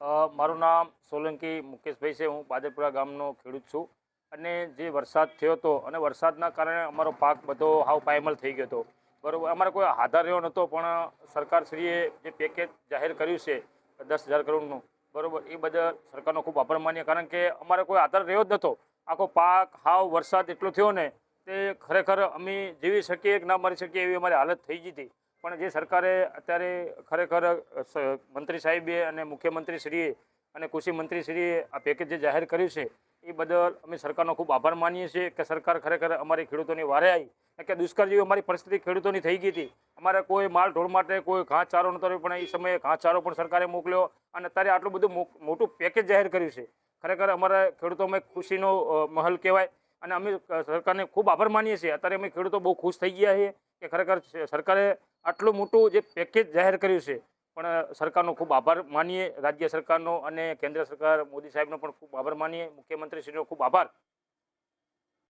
મારું નામ સોલંકી મુકેશભાઈ છે. હું પાદરપુરા ગામનો ખેડૂત છું. અને જે વરસાદ થયો હતો અને વરસાદના કારણે અમારો પાક બધો હાવ પાયમલ થઈ ગયો હતો. બરાબર, અમારે કોઈ આધાર રહ્યો નહોતો, પણ સરકારશ્રીએ જે પેકેજ જાહેર કર્યું છે, દસ હજાર કરોડનું, બરાબર, એ બધા સરકારનો ખૂબ આભાર માન્ય કારણ કે અમારે કોઈ આધાર રહ્યો જ નહોતો. આખો પાક હાવ વરસાદ એટલો થયો ને, તે ખરેખર અમે જીવી શકીએ કે ના મરી શકીએ એવી અમારી હાલત થઈ ગઈ હતી. પણ જે સરકારે અત્યારે ખરેખર મંત્રી સાહેબે અને મુખ્યમંત્રીશ્રીએ અને કૃષિ મંત્રીશ્રીએ આ પેકેજ જે જાહેર કર્યું છે, એ બદલ અમે સરકારનો ખૂબ આભાર માનીએ છીએ કે સરકાર ખરેખર અમારી ખેડૂતોની વારે આવી. કે દુષ્કાળ જેવી અમારી પરિસ્થિતિ ખેડૂતોની થઈ ગઈ હતી. અમારે કોઈ માલ ઢોળ માટે કોઈ ઘાસ ચારો નતો પણ એ સમયે ઘાસ ચારો પણ સરકારે મોકલ્યો અને અત્યારે આટલું બધું મોટું પેકેજ જાહેર કર્યું છે. ખરેખર અમારા ખેડૂતોમાં ખુશીનો મહલ કહેવાય. અને અમે સરકારને ખૂબ આભાર માનીએ છીએ. અત્યારે અમે ખેડૂતો બહુ ખુશ થઈ ગયા છીએ કે ખરેખર સરકારે આટલું મોટું જે પેકેજ જાહેર કર્યું છે, પણ સરકારનો ખૂબ આભાર માનીએ. રાજ્ય સરકારનો અને કેન્દ્ર સરકાર, મોદી સાહેબનો પણ ખૂબ આભાર માનીએ. મુખ્યમંત્રીશ્રીનો ખૂબ આભાર.